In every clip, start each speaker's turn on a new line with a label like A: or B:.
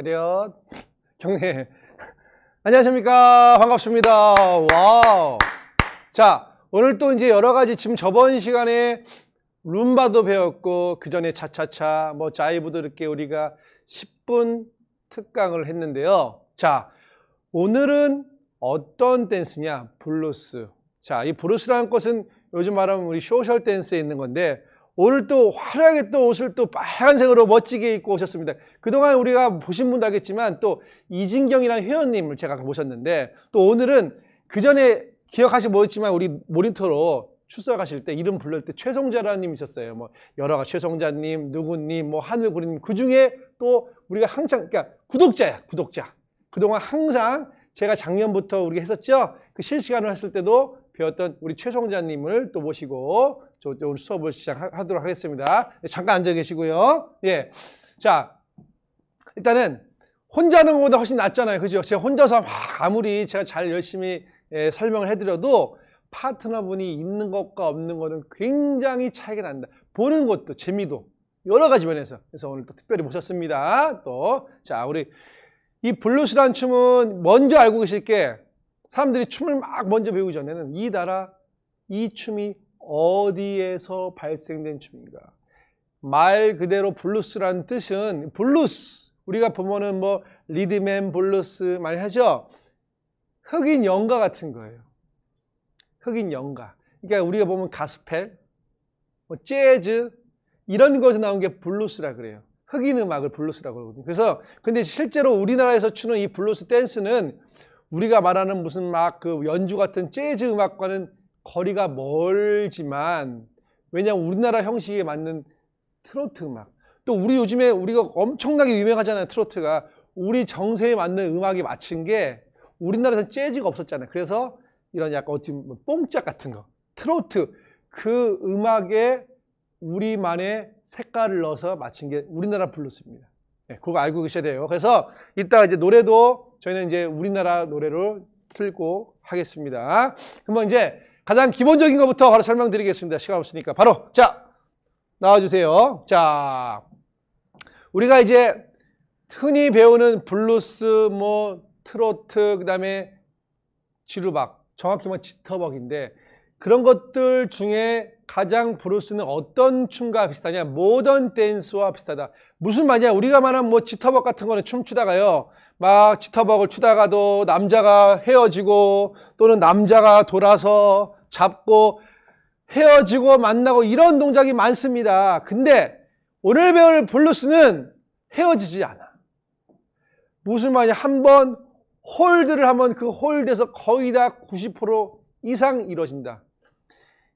A: 차렷. 경례. 안녕하십니까. 반갑습니다. 와우. 자, 오늘 또 이제 여러 가지 지금 저번 시간에 룸바도 배웠고, 그 전에 차차차, 뭐 자이브도 이렇게 우리가 10분 특강을 했는데요. 자, 오늘은 어떤 댄스냐? 블루스. 자, 이 블루스라는 것은 요즘 말하면 우리 소셜 댄스에 있는 건데, 오늘 또 화려하게 또 옷을 또 빨간색으로 멋지게 입고 오셨습니다. 그동안 우리가 보신 분도 알겠지만 또 이진경이라는 회원님을 제가 모셨는데 또 오늘은 그 전에 기억하시지 못했지만 우리 모니터로 출석하실 때 이름 부를 때 최성자라는 님 있었어요. 뭐 여러 가지 최성자님, 누구님, 뭐 하늘구리님 그 중에 또 우리가 항상 그러니까 구독자야, 구독자. 그동안 항상 제가 작년부터 우리가 했었죠. 그 실시간을 했을 때도 배웠던 우리 최성자님을 또 모시고 저 오늘 수업을 시작하도록 하겠습니다. 네, 잠깐 앉아 계시고요. 예, 자 일단은 혼자 하는 것보다 훨씬 낫잖아요, 그죠? 제가 혼자서 막 아무리 제가 잘 열심히 예, 설명을 해드려도 파트너분이 있는 것과 없는 것은 굉장히 차이가 난다. 보는 것도 재미도 여러 가지 면에서 그래서 오늘 또 특별히 모셨습니다. 또 자 우리 이 블루스란 춤은 먼저 알고 계실 게 사람들이 춤을 막 먼저 배우기 전에는 이 나라 이 춤이 어디에서 발생된 춤인가? 말 그대로 블루스라는 뜻은 블루스 우리가 보면은 뭐 리드맨 블루스 많이 하죠. 흑인 연가 같은 거예요. 흑인 연가. 그러니까 우리가 보면 가스펠, 뭐 재즈 이런 것에서 나온 게 블루스라 그래요. 흑인 음악을 블루스라고 그러거든요. 그래서 근데 실제로 우리나라에서 추는 이 블루스 댄스는 우리가 말하는 무슨 막 그 연주 같은 재즈 음악과는 거리가 멀지만 왜냐하면 우리나라 형식에 맞는 트로트 음악. 또 우리 요즘에 우리가 엄청나게 유명하잖아요 트로트가. 우리 정세에 맞는 음악이 맞춘 게 우리나라에서 재즈가 없었잖아요. 그래서 이런 약간 어떻게 뽕짝 같은 거. 트로트 그 음악에 우리만의 색깔을 넣어서 맞춘 게 우리나라 블루스입니다. 네, 그거 알고 계셔야 돼요. 그래서 이따 이제 노래도 저희는 이제 우리나라 노래를 틀고 하겠습니다 그러면 이제 가장 기본적인 것부터 바로 설명드리겠습니다. 시간 없으니까. 바로, 자, 나와주세요. 자, 우리가 이제 흔히 배우는 블루스, 뭐, 트로트, 그 다음에 지루박, 정확히 말하면 지터벅인데, 그런 것들 중에 가장 블루스는 어떤 춤과 비슷하냐? 모던 댄스와 비슷하다. 무슨 말이냐? 우리가 말하는 뭐 지터벅 같은 거는 춤추다가요. 막 지터벅을 추다가도 남자가 헤어지고 또는 남자가 돌아서 잡고 헤어지고 만나고 이런 동작이 많습니다. 근데 오늘 배울 블루스는 헤어지지 않아. 무슨 말이냐? 한번 홀드를 하면 그 홀드에서 거의 다 90% 이상 이루어진다.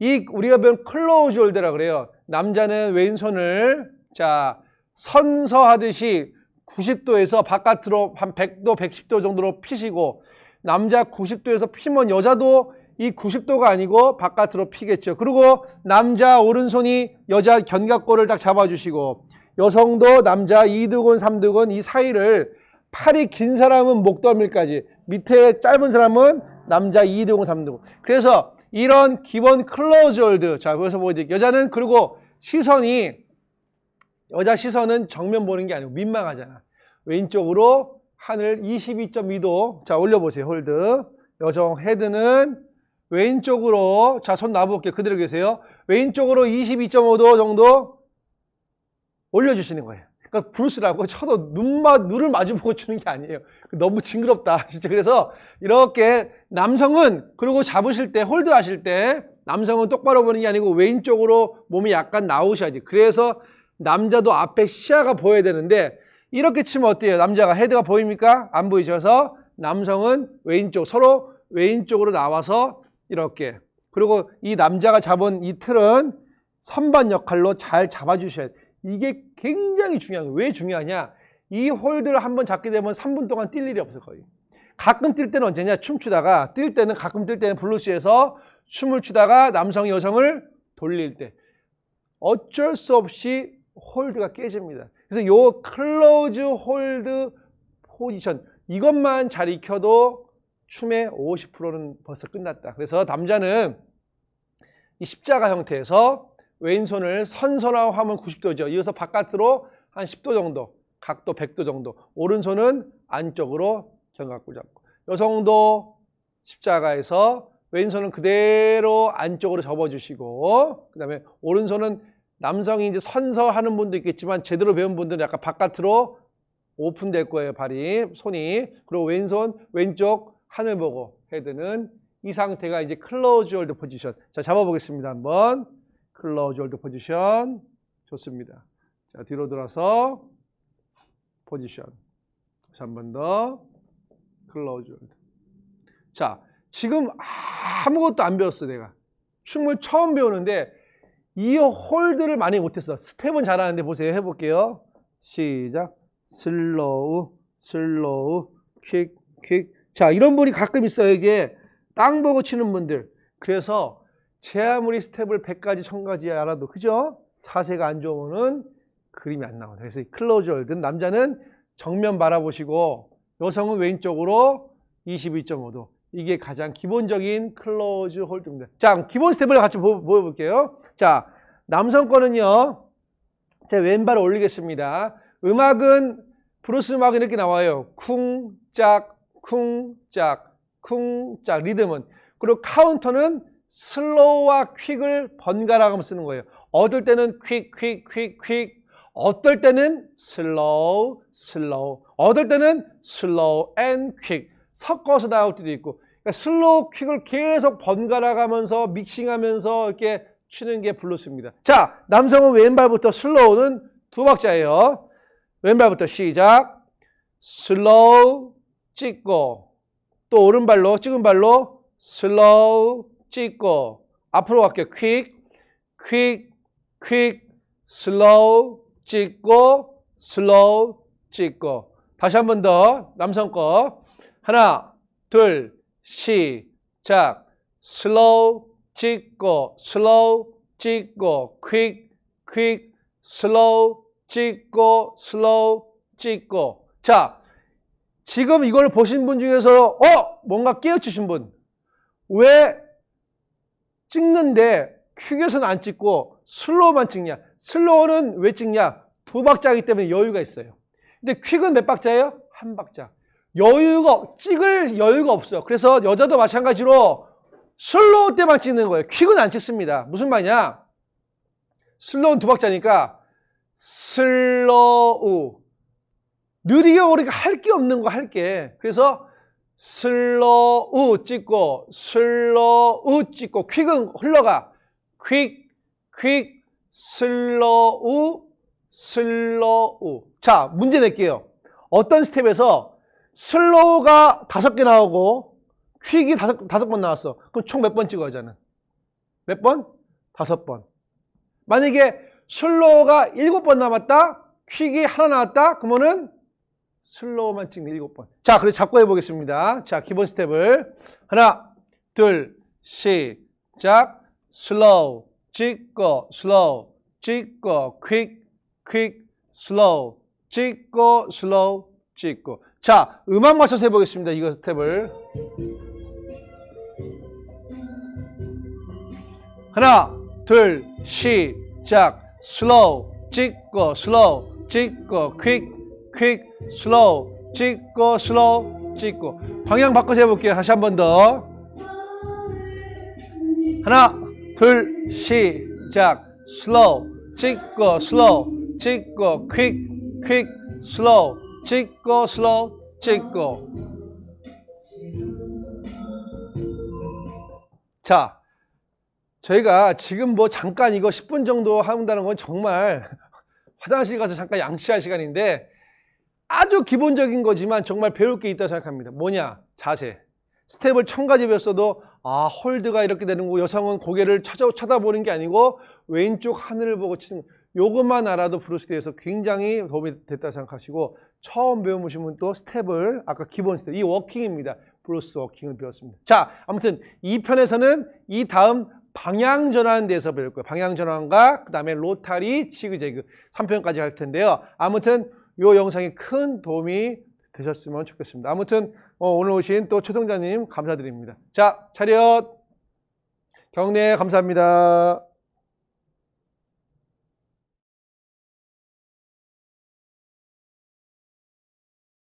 A: 이 우리가 배운 클로즈 홀드라 그래요. 남자는 왼손을 자 선서하듯이 90도에서 바깥으로 한 100도, 110도 정도로 피시고 남자 90도에서 피면 여자도 이 90도가 아니고 바깥으로 피겠죠. 그리고 남자 오른손이 여자 견갑골을 딱 잡아주시고 여성도 남자 2두근, 3두근 이 사이를 팔이 긴 사람은 목덜미까지 밑에 짧은 사람은 남자 2두근, 3두근. 그래서 이런 기본 클로즈 홀드. 자, 그래서 뭐 이제 여자는 그리고 시선이 여자 시선은 정면 보는 게 아니고 민망하잖아. 왼쪽으로 하늘 22.2도. 자, 올려 보세요. 홀드. 여성 헤드는 왼쪽으로. 자, 손 놔볼게요. 그대로 계세요. 왼쪽으로 22.5도 정도 올려 주시는 거예요. 그러니까 브루스라고 쳐도 눈만, 눈을 마주보고 추는 게 아니에요. 너무 징그럽다. 진짜. 그래서 이렇게 남성은 그리고 잡으실 때, 홀드 하실 때 남성은 똑바로 보는 게 아니고 왼쪽으로 몸이 약간 나오셔야지. 그래서 남자도 앞에 시야가 보여야 되는데 이렇게 치면 어때요? 남자가 헤드가 보입니까? 안 보이셔서 남성은 왼쪽 서로 왼쪽으로 나와서 이렇게 그리고 이 남자가 잡은 이 틀은 선반 역할로 잘 잡아주셔야 돼요. 이게 굉장히 중요한 거예요. 왜 중요하냐? 이 홀드를 한번 잡게 되면 3분 동안 뛸 일이 없어요. 거의. 가끔 뛸 때는 언제냐? 춤추다가 뛸 때는 가끔 뛸 때는 블루스에서 춤을 추다가 남성이 여성을 돌릴 때 어쩔 수 없이 홀드가 깨집니다. 그래서 요 클로즈 홀드 포지션 이것만 잘 익혀도 춤의 50%는 벌써 끝났다. 그래서 남자는 이 십자가 형태에서 왼손을 선선하고 하면 90도죠. 이어서 바깥으로 한 10도 정도 각도 100도 정도. 오른손은 안쪽으로 견갑골 잡고. 요 정도 십자가에서 왼손은 그대로 안쪽으로 접어주시고 그 다음에 오른손은 남성이 이제 선서하는 분도 있겠지만 제대로 배운 분들은 약간 바깥으로 오픈될 거예요 발이 손이 그리고 왼손 왼쪽 하늘 보고 헤드는 이 상태가 이제 클로즈 홀드 포지션 자 잡아보겠습니다 한번 클로즈 홀드 포지션 좋습니다. 자 뒤로 돌아서 포지션 다시 한 번 더. 클로즈 홀드 자 지금 아무것도 안 배웠어 내가. 춤을 처음 배우는데 이 홀드를 많이 못했어. 스텝은 잘하는데 보세요. 해볼게요. 시작. 슬로우 슬로우 퀵 퀵 자 이런 분이 가끔 있어요 이게. 땅 보고 치는 분들. 그래서 제 아무리 스텝을 100가지 1000가지 알아도 그죠? 자세가 안 좋으면 그림이 안 나와요 그래서 이 클로즈 홀드 남자는 정면 바라보시고 여성은 왼쪽으로 22.5도 이게 가장 기본적인 클로즈 홀드입니다. 자, 기본 스텝을 같이 보, 보여볼게요. 자, 남성 거는요. 제 왼발을 올리겠습니다. 음악은 브루스 음악은 이렇게 나와요. 쿵짝, 쿵짝, 쿵짝 리듬은. 그리고 카운터는 슬로우와 퀵을 번갈아 가면서 쓰는 거예요. 어떨 때는 퀵, 퀵, 퀵, 퀵. 어떨 때는 슬로우, 슬로우. 어떨 때는 슬로우 앤 퀵. 섞어서 나올 때도 있고 그러니까 슬로우 퀵을 계속 번갈아 가면서 믹싱하면서 이렇게 치는 게 블루스입니다. 자, 남성은 왼발부터 슬로우는 두 박자예요. 왼발부터 시작. 슬로우 찍고 또 오른발로 찍은 발로 슬로우 찍고 앞으로 갈게요. 퀵, 퀵, 퀵, 슬로우 찍고 슬로우 찍고 다시 한 번 더 남성 거 하나, 둘, 시작. 슬로우 찍고 슬로우 찍고 퀵, 퀵, 슬로우 찍고 슬로우 찍고 자, 지금 이걸 보신 분 중에서 어, 뭔가 깨우치신 분. 왜 찍는데 퀵에서는 안 찍고 슬로우만 찍냐? 슬로우는 왜 찍냐? 두 박자이기 때문에 여유가 있어요. 근데 퀵은 몇 박자예요? 한 박자. 여유가 찍을 여유가 없어. 그래서 여자도 마찬가지로 슬로우 때만 찍는 거예요. 퀵은 안 찍습니다. 무슨 말이냐? 슬로우는 두 박자니까 슬로우 느리게 우리가 할게 없는 거 할게. 그래서 슬로우 찍고 슬로우 찍고 퀵은 흘러가. 퀵, 퀵, 슬로우, 슬로우. 자, 문제 낼게요. 어떤 스텝에서 슬로우가 다섯 개 나오고 퀵이 다섯, 다섯 번 나왔어. 그럼 총 몇 번 찍어야 하잖아. 몇 번? 다섯 번. 만약에 슬로우가 일곱 번 남았다. 퀵이 하나 나왔다. 그러면은 슬로우만 찍는 일곱 번. 자, 그래서 잡고 해보겠습니다. 자, 기본 스텝을. 하나, 둘, 시작. 슬로우, 찍고, 슬로우, 찍고, 퀵, 퀵, 슬로우, 찍고, 슬로우, 찍고. 자, 음악 맞춰서 해보겠습니다. 이거 스텝을. 하나, 둘, 시작. 슬로우, 찍고, 슬로우, 찍고, 퀵, 퀵, 슬로우, 찍고, 슬로우, 찍고. 방향 바꿔서 해볼게요. 다시 한 번 더. 하나, 둘, 시작. 슬로우, 찍고, 슬로우, 찍고, 퀵, 퀵, 슬로우, 찍고, 슬로우, 찍고. 자, 저희가 지금 뭐 잠깐 이거 10분 정도 한다는 건 정말 화장실 가서 잠깐 양치할 시간인데 아주 기본적인 거지만 정말 배울 게 있다고 생각합니다. 뭐냐? 자세. 스텝을 천 가지 배웠어도 아 홀드가 이렇게 되는 거 여성은 고개를 찾아, 쳐다보는 게 아니고 왼쪽 하늘을 보고 치는 요것만 알아도 브루스리에서 굉장히 도움이 됐다 생각하시고 처음 배워보시면 또 스텝을 아까 기본 스텝 이 워킹입니다. 브루스 워킹을 배웠습니다. 자 아무튼 이 편에서는 이 다음 방향 전환에 대해서 배울 거예요. 방향 전환과 그 다음에 로타리, 지그재그 3편까지 할 텐데요. 아무튼 이 영상이 큰 도움이 되셨으면 좋겠습니다. 아무튼 어, 오늘 오신 또 최동자님 감사드립니다. 자 차렷 경례 감사합니다.